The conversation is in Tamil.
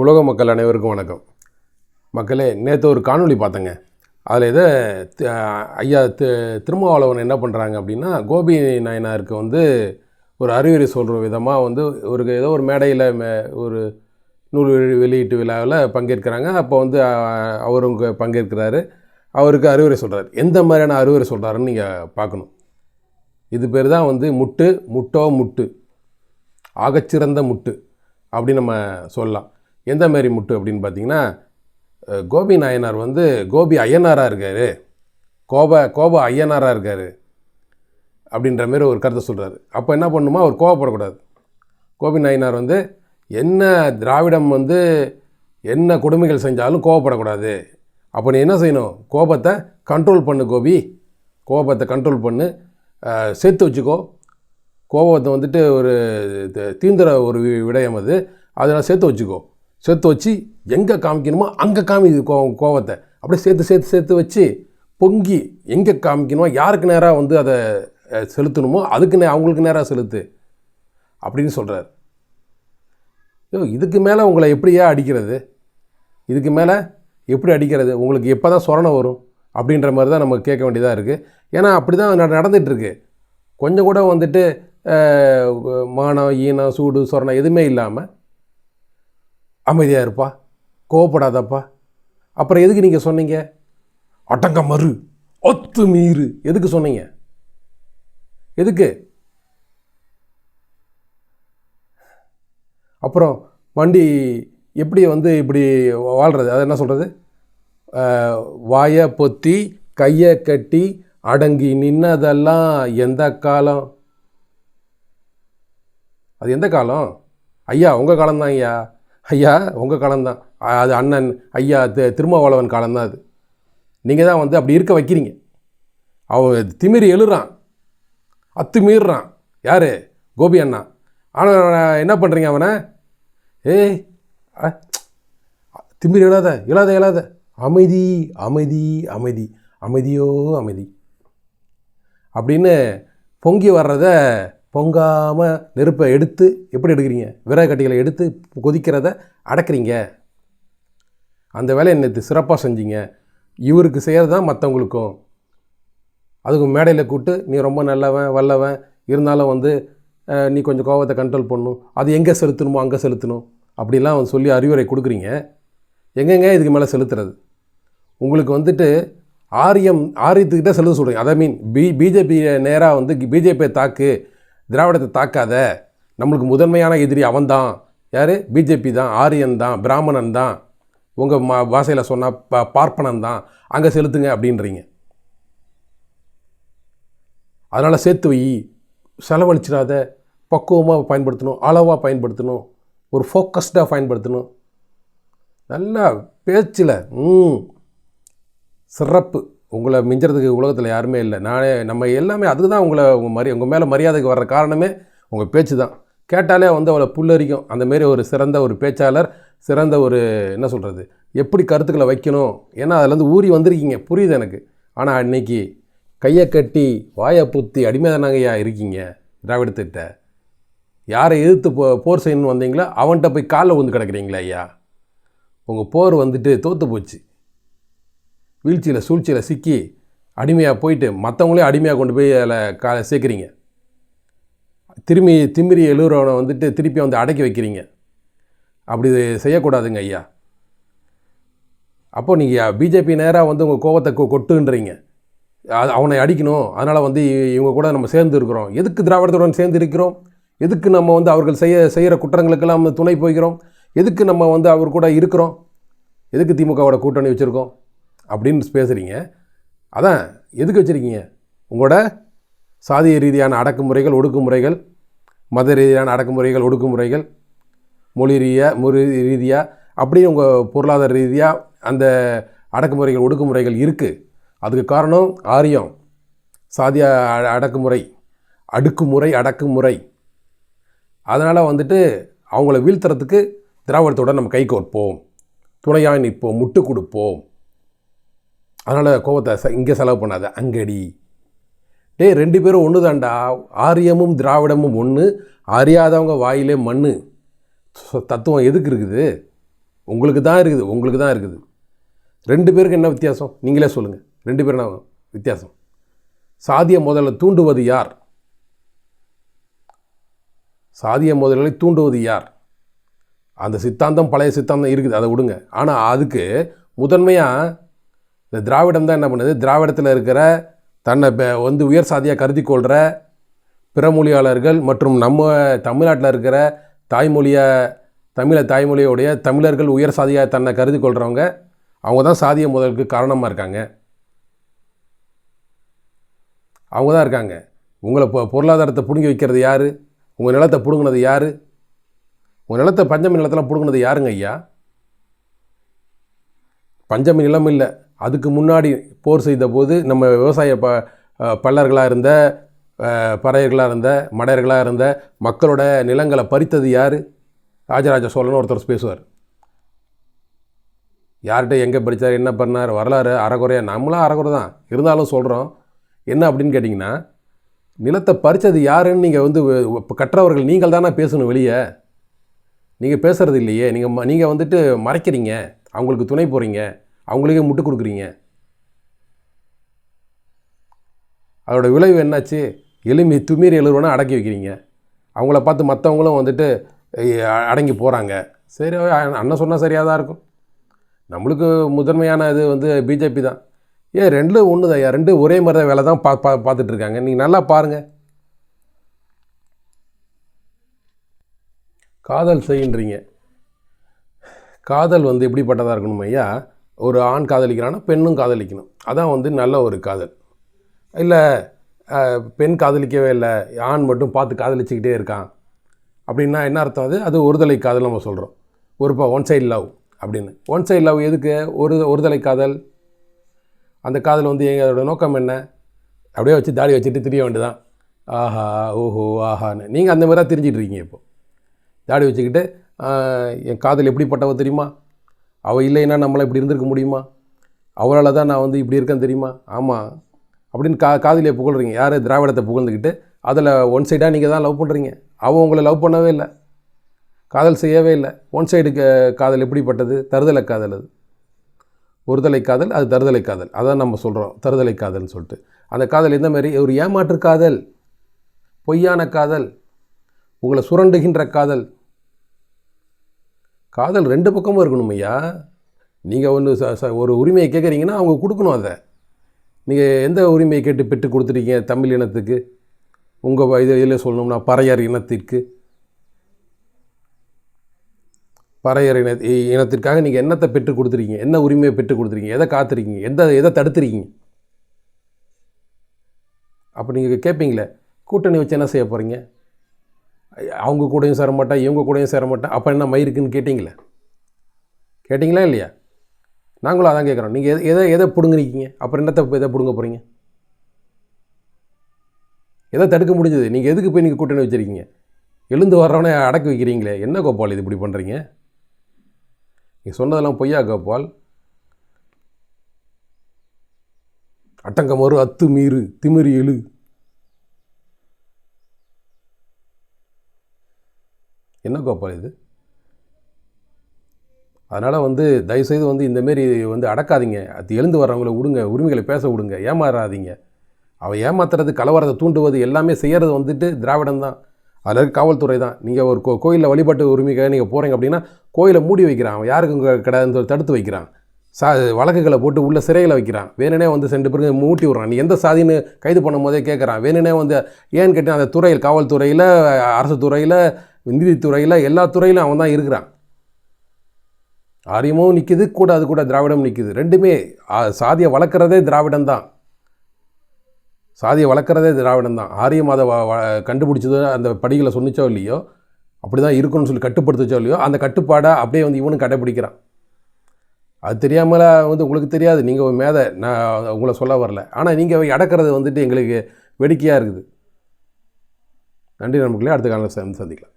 உலக மக்கள் அனைவருக்கும் வணக்கம். மக்களே நேற்று ஒரு காணொளி பார்த்தேங்க. அதில் இதை ஐயா தி திருமாவளவன் என்ன பண்ணுறாங்க அப்படின்னா கோபி நாயனாருக்கு வந்து ஒரு அறிவுரை சொல்கிற விதமாக வந்து ஒரு ஏதோ ஒரு மேடையில் மே ஒரு நூல் வெளியீட்டு விழாவில் பங்கேற்கிறாங்க. அப்போ வந்து அவரும் பங்கேற்கிறாரு. அவருக்கு அறிவுரை சொல்கிறார் எந்த மாதிரியான அறிவுரை சொல்கிறாருன்னு நீங்கள் பார்க்கணும். இது பேர் தான் வந்து முட்டு முட்டோ முட்டு ஆகச்சிறந்த முட்டு அப்படின்னு நம்ம சொல்லலாம். எந்த மாரி முட்டு அப்படின்னு பார்த்தீங்கன்னா கோபி நாயனார் வந்து கோபி ஐயனாராக இருக்கார். கோப கோப ஐயனாராக இருக்கார் அப்படின்ற மாதிரி ஒரு கருத்தை சொல்கிறாரு அப்போ என்ன பண்ணுமா? அவர் கோவப்படக்கூடாது. கோபி நாயனார் வந்து என்ன திராவிடம் வந்து என்ன கொடுமைகள் செஞ்சாலும் கோவப்படக்கூடாது. அப்போ நீ என்ன செய்யணும்? கோபத்தை கண்ட்ரோல் பண்ணு கோபி. கோபத்தை கண்ட்ரோல் பண்ணு. சேர்த்து வச்சுக்கோ. கோபத்தை வந்துட்டு ஒரு த- ஒரு விடயம் அது. அதெல்லாம் சேர்த்து வச்சுக்கோ. சேர்த்து வச்சு எங்கே காமிக்கணுமோ அங்கே காமிக்குது கோ கோவத்தை. அப்படியே சேர்த்து சேர்த்து சேர்த்து வச்சு பொங்கி எங்கே காமிக்கணுமோ யாருக்கு நேராக வந்து அதை செலுத்தணுமோ அதுக்கு நே அவங்களுக்கு நேராக செலுத்து அப்படின்னு சொல்கிறார் ஐயோ இதுக்கு மேலே உங்களை எப்படியா அடிக்கிறது? இதுக்கு மேலே எப்படி அடிக்கிறது? உங்களுக்கு எப்போ தான் சொரணை வரும்? அப்படின்ற மாதிரி தான் நம்ம கேட்க வேண்டியதாக இருக்குது ஏன்னா அப்படி தான் நடந்துகிட்ருக்கு கொஞ்சம் கூட வந்துட்டு மானம் ஈனம் சூடு சொரணை எதுவுமே இல்லாமல் அமைதியாக இருப்பா. கோவப்படாதப்பா. அப்புறம் எதுக்கு நீங்கள் சொன்னீங்க? அடங்க மறு ஒத்து மீறு எதுக்கு சொன்னீங்க? எதுக்கு? அப்புறம் வண்டி எப்படி வந்து இப்படி வாழ்கிறது அது என்ன சொல்கிறது வாயை பொத்தி கையை கட்டி அடங்கி நின்னதெல்லாம் எந்த காலம்? அது எந்த காலம்? ஐயா உங்கள் காலம்தான் ஐயா ஐயா உங்கள் காலம்தான். அது அண்ணன் ஐயா தி- திருமாவளவன் காலம்தான் அது. நீங்கள் தான் வந்து அப்படி இருக்க வைக்கிறீங்க. அவன் திமிரி எழுறான். அத்துமீறுறான். யார்? கோபி அண்ணா. ஆனால் என்ன பண்ணுறீங்க அவனை? ஏய் திமிரி எழாத எழாத எழாத. அமைதி அமைதி அமைதி. அமைதியோ அமைதி. அப்படின்னு பொங்கி வர்றத பொங்காமல் நெருப்பை எடுத்து எப்படி எடுக்கிறீங்க? விறகட்டிகளை எடுத்து கொதிக்கிறத அடக்கிறீங்க. அந்த வேலையை நேற்று சிறப்பாக செஞ்சீங்க. இவருக்கு செய்கிறது தான் மற்றவங்களுக்கும் அதுக்கு மேடையில் கூப்பிட்டு நீ ரொம்ப நல்லவன் வல்லவன் இருந்தாலும் வந்து நீ கொஞ்சம் கோபத்தை கண்ட்ரோல் பண்ணணும். அது எங்கே செலுத்தணுமோ அங்கே செலுத்தணும். அப்படிலாம் வந்து சொல்லி அறிவுரை கொடுக்குறீங்க. எங்கெங்க இதுக்கு மேலே செலுத்துறது? உங்களுக்கு வந்துட்டு ஆரியம் ஆரியத்துக்கிட்ட செலுத்த சொல்கிறீங்க அதை மீன் பி பிஜேபியை நேராக வந்து பிஜேபியை தாக்கு திராவிடத்தை தாக்காத நம்மளுக்கு முதன்மையான எதிரி அவன்தான். யார்? பிஜேபி தான் ஆரியன் தான் பிராமணன் தான். உங்கள் மா பாஷையில் சொன்னால் ப பார்ப்பனன் தான். அங்கே செலுத்துங்க அப்படின்றீங்க. அதனால் சேர்த்து வை. செலவழிச்சிடாத பக்குவமாக பயன்படுத்தணும் அளவாக பயன்படுத்தணும் ஒரு ஃபோக்கஸ்டாக பயன்படுத்தணும். நல்லா பேச்சில் ம் சிறப்பு. உங்களை மிஞ்சுறதுக்கு உலகத்தில் யாருமே இல்லை. நானே நம்ம எல்லாமே அதுக்கு தான் உங்களை உங்கள் மரி உங்கள் மேலே மரியாதைக்கு வர்ற காரணமே உங்கள் பேச்சு தான். கேட்டாலே வந்து அவளை புல்லரிக்கும். அந்த மாரி ஒரு சிறந்த ஒரு பேச்சாளர் சிறந்த ஒரு என்ன சொல்கிறது எப்படி கருத்துக்களை வைக்கணும்? ஏன்னா அதுலேருந்து ஊறி வந்திருக்கீங்க. புரியுது எனக்கு. ஆனால் அன்னைக்கு கையை கட்டி வாயை புத்தி அடிமைதானங்கய்யா இருக்கீங்க திராவிடத்திட்ட யாரை எதிர்த்து போ போர் செய்யணும்னு வந்தீங்களோ? அவன்கிட்ட போய் காலில் வந்து கிடக்குறீங்களா ஐயா. உங்கள் போர் வந்துட்டு தோற்று போச்சு. வீழ்ச்சியில் சூழ்ச்சியில் சிக்கி அடிமையாக போயிட்டு மற்றவங்களே அடிமையாக கொண்டு போய் அதில் கா சேர்க்குறீங்க. திரும்பி திமிரி எழுறவனை வந்துட்டு திருப்பி வந்து அடக்கி வைக்கிறீங்க. அப்படி செய்யக்கூடாதுங்க ஐயா. அப்போ நீங்கள் பிஜேபி நேராக வந்து உங்கள் கோவத்தை கொ- கொட்டுன்றீங்க. அது அவனை அடிக்கணும். அதனால் வந்து இவங்க கூட நம்ம சேர்ந்து இருக்கிறோம். எதுக்கு திராவிடத்துடன் சேர்ந்து இருக்கிறோம்? எதுக்கு நம்ம வந்து அவர்கள் செய்ய செய்கிற குற்றங்களுக்கெல்லாம் நம்ம துணை போய்கிறோம் எதுக்கு நம்ம வந்து அவர் கூட இருக்கிறோம்? எதுக்கு திமுகவோட கூட்டணி வச்சுருக்கோம்? அப்படின்னு பேசுகிறீங்க அதான் எதுக்கு வச்சுருக்கீங்க? உங்களோட சாதிய ரீதியான அடக்குமுறைகள் ஒடுக்குமுறைகள் மத ரீதியான அடக்குமுறைகள் ஒடுக்குமுறைகள் மொழி ரீதியாக மொழி ரீதியாக அப்படி உங்கள் பொருளாதார ரீதியாக அந்த அடக்குமுறைகள் ஒடுக்குமுறைகள் இருக்குது அதுக்கு காரணம் ஆரியம். சாதிய அ- அடக்குமுறை அடுக்குமுறை அடக்குமுறை. அதனால் வந்துட்டு அவங்கள வீழ்த்துறதுக்கு திராவிடத்தோட நம்ம கை கோர்ப்போம் துணையாக நிற்போம் முட்டு கொடுப்போம். அதனால் கோவத்தை இங்கே செலவு பண்ணாத அங்கடி. டேய் ரெண்டு பேரும் ஒன்று தாண்டா ஆரியமும் திராவிடமும் ஒன்று அறியாதவங்க வாயிலே மண் தத்துவம் எதுக்கு இருக்குது? உங்களுக்கு தான் இருக்குது உங்களுக்கு தான் இருக்குது. ரெண்டு பேருக்கு என்ன வித்தியாசம்? நீங்களே சொல்லுங்கள் ரெண்டு பேரும் என்ன வித்தியாசம். சாதிய முதல்ல தூண்டுவது யார்? சாதிய முதல்களை தூண்டுவது யார்? அந்த சித்தாந்தம் பழைய சித்தாந்தம் இருக்குது அதை விடுங்க. ஆனால் அதுக்கு முதன்மையாக இந்த திராவிடம் தான் என்ன பண்ணுது? திராவிடத்தில் இருக்கிற தன்னை வந்து உயர் சாதியாக கருதி கொள்கிற பிற மொழியாளர்கள் மற்றும் நம்ம தமிழ்நாட்டில் இருக்கிற தாய்மொழியை தமிழ தாய்மொழியோடைய தமிழர்கள் உயர் சாதியாக தன்னை கருதி கொள்கிறவங்க அவங்க தான் சாதிய முதலுக்கு காரணமாக இருக்காங்க. அவங்க தான் இருக்காங்க. உங்களை பொ பொருளாதாரத்தை பிடுங்கி வைக்கிறது யார்? உங்கள் நிலத்தை பிடுங்கினது யார்? உங்கள் நிலத்தை பஞ்சமி நிலத்தெல்லாம் பிடுங்கினது யாருங்க ஐயா? பஞ்சமி நிலம் இல்லை. அதுக்கு முன்னாடி போர் செய்த போது நம்ம விவசாய ப பல்லர்களாக இருந்த பறையர்களாக இருந்த மடையர்களாக இருந்த மக்களோட நிலங்களை பறித்தது யார்? ராஜராஜ சோழன் ஒருத்தர் பேசுவார். யார்கிட்ட எங்கே படித்தார் என்ன பண்ணார் வரலாறு அறகுறையா நம்மளாம் அறகுறை தான். இருந்தாலும் சொல்கிறோம் என்ன அப்படின்னு கேட்டிங்கன்னா நிலத்தை பறித்தது யாருன்னு நீங்கள் வந்து இப்போ கற்றவர்கள் நீங்கள் தானே பேசணும் வெளியே. நீங்கள் பேசுகிறது இல்லையே. நீங்கள் நீங்கள் வந்துட்டு மறைக்கிறீங்க. அவங்களுக்கு துணை போகிறீங்க அவங்களுக்கே முட்டு கொடுக்குறீங்க. அதோட விளைவு என்னாச்சு? எலும்பி துமீறி எழுதுவோன்னா அடக்கி வைக்கிறீங்க. அவங்கள பார்த்து மற்றவங்களும் வந்துட்டு அடங்கி போகிறாங்க சரி அண்ணன் சொன்னால் சரியாக தான் இருக்கும். நம்மளுக்கு முதன்மையான இது வந்து பிஜேபி தான். ஏன் ரெண்டும் ஒன்று தான் ஐயா. ரெண்டும் ஒரே மாதிரி தான் வேலை தான் பா பா பார்த்துட்ருக்காங்க நீங்கள் நல்லா பாருங்கள் காதல் செய்கின்றீங்க காதல் வந்து எப்படிப்பட்டதாக இருக்கணும் ஐயா? ஒரு ஆண் காதலிக்கிறான்னா பெண்ணும் காதலிக்கணும். அதான் வந்து நல்ல ஒரு காதல். இல்லை பெண் காதலிக்கவே இல்லை ஆண் மட்டும் பார்த்து காதலிச்சுக்கிட்டே இருக்கான். அப்படின்னா என்ன அர்த்தம் அது? அது ஒருதலை காதல் நம்ம சொல்கிறோம் ஒரு இப்போ ஒன் சைடு லவ் அப்படின்னு. ஒன் சைடு லவ் எதுக்கு? ஒரு ஒருதலை காதல். அந்த காதல் வந்து எங்கள் அதோடய நோக்கம் என்ன? அப்படியே வச்சு தாடி வச்சுட்டு திரிய வேண்டியதான் ஆஹா ஓஹோ ஆஹான்னு. நீங்கள் அந்த மாதிரி தான் திரிஞ்சிட்டு இப்போது தாடி வச்சுக்கிட்டு என் காதல் எப்படிப்பட்டவ தெரியுமா? அவள் இல்லைன்னா நம்மளால் இப்படி இருந்திருக்க முடியுமா? அவரால் தான் நான் வந்து இப்படி இருக்கேன் தெரியுமா? ஆமாம் அப்படின்னு கா காதலியை புகழ்றீங்க. யார்? திராவிடத்தை புகழ்ந்துக்கிட்டு அதில் ஒன் சைடாக நீங்கள் தான் லவ் பண்ணுறீங்க அவன் உங்களை லவ் பண்ணவே இல்லை. காதல் செய்யவே இல்லை. ஒன் சைடு காதல் எப்படிப்பட்டது? தருதலை காதல் அது. ஒருதலை காதல் அது தருதலை காதல். அதான் நம்ம சொல்கிறோம் தருதலை காதல்னு சொல்லிட்டு. அந்த காதல் எந்த மாதிரி? ஒரு ஏமாற்று காதல் பொய்யான காதல் உங்களை சுரண்டுகின்ற காதல். காதல் ரெண்டு பக்கமும் இருக்கணும் ஐயா. நீங்கள் ஒன்று ச ச ஒரு உரிமையை கேட்குறீங்கன்னா அவங்க கொடுக்கணும் அதை. நீங்கள் எந்த உரிமையை கேட்டு பெற்று கொடுத்துருக்கீங்க தமிழ் இனத்துக்கு? உங்கள் இது இதில் சொல்லணும்னா பறையர் இனத்திற்கு. பறையர் இன இனத்திற்காக நீங்கள் என்னத்தை பெற்று கொடுத்துருக்கீங்க? என்ன உரிமையை பெற்று கொடுத்துருக்கீங்க? எதை காத்துருக்கீங்க? எந்த எதை தடுத்துருக்கீங்க? அப்போ நீங்கள் கேட்பீங்களே கூட்டணி வச்சு என்ன செய்ய போகிறீங்க அவங்க கூடயும் சேர மாட்டேன் இவங்க கூடயும் சேர மாட்டேன் அப்போ என்ன மயிருக்குன்னு கேட்டிங்களே? கேட்டிங்களா இல்லையா? நாங்களும் அதான் கேட்குறோம் நீங்கள் எதை எதை எதை பிடுங்குறீங்க அப்புறம் என்னத்தை எதை பிடுங்க போகிறீங்க எதை தடுக்க முடிஞ்சது? நீங்கள் எதுக்கு போய் நீங்கள் கூட்டணி வச்சுருக்கீங்க? எழுந்து வர்றவனே அடக்கி வைக்கிறீங்களே. என்ன கோபால் இது இப்படி பண்ணுறீங்க நீ சொன்னதெல்லாம் பொய்யா கோபால்? அட்டங்கமறு அத்து மீறு திமிரி எழு. என்ன கோபால் இது? அதனால் வந்து தயவுசெய்து வந்து இந்தமாரி வந்து அடக்காதீங்க. அது எழுந்து வர்றவங்களை விடுங்க உரிமைகளை பேச விடுங்க ஏமாறாதீங்க. அவள் ஏமாத்துறது கலவரத்தை தூண்டுவது எல்லாமே செய்கிறது வந்துட்டு திராவிடம் தான். அதில் இருக்க காவல்துறை தான். நீங்கள் ஒரு கோ கோயிலில் வழிபாட்டு உரிமைக்காக நீங்கள் போகிறீங்க அப்படின்னா கோயிலை மூடி வைக்கிறான். அவன் யாருக்கும் க- தடுத்து வைக்கிறான்? சா வழக்குகளை போட்டு உள்ள சிறையில் வைக்கிறான். வேணுனே வந்து சென்று பிறகு மூட்டி விட்றான். நீ எந்த சாதின்னு கைது பண்ணும் போதே கேட்குறான் வேணுனே வந்து ஏன்னு கேட்டால் அந்த துறையில் காவல்துறையில் அரசு துறையில் நீதித்துறையில் எல்லா துறையிலும் அவன் தான் இருக்கிறான். ஆரியமும் நிற்கிது கூட அது கூட திராவிடம் நிற்கிது ரெண்டுமே சாதியை வளர்க்குறதே திராவிடம் தான். சாதியை வளர்க்குறதே திராவிடம் தான். ஆரியம் அதை வ- கண்டுபிடிச்சதோ அந்த படிகளை சொன்னிச்சோ இல்லையோ அப்படி தான் இருக்கணும்னு சொல்லி கட்டுப்படுத்துச்சோ இல்லையோ அந்த கட்டுப்பாடை அப்படியே வந்து இவனும் கடைப்பிடிக்கிறான் அது தெரியாமல் வந்து உங்களுக்கு தெரியாது. நீங்கள் மேதை நான் உங்களை சொல்ல வரல. ஆனால் நீங்கள் அடக்கிறது வந்துட்டு எங்களுக்கு வேடிக்கையாக இருக்குது. நன்றி நமக்குள்ளே அடுத்த காலம் சந்திக்கலாம்.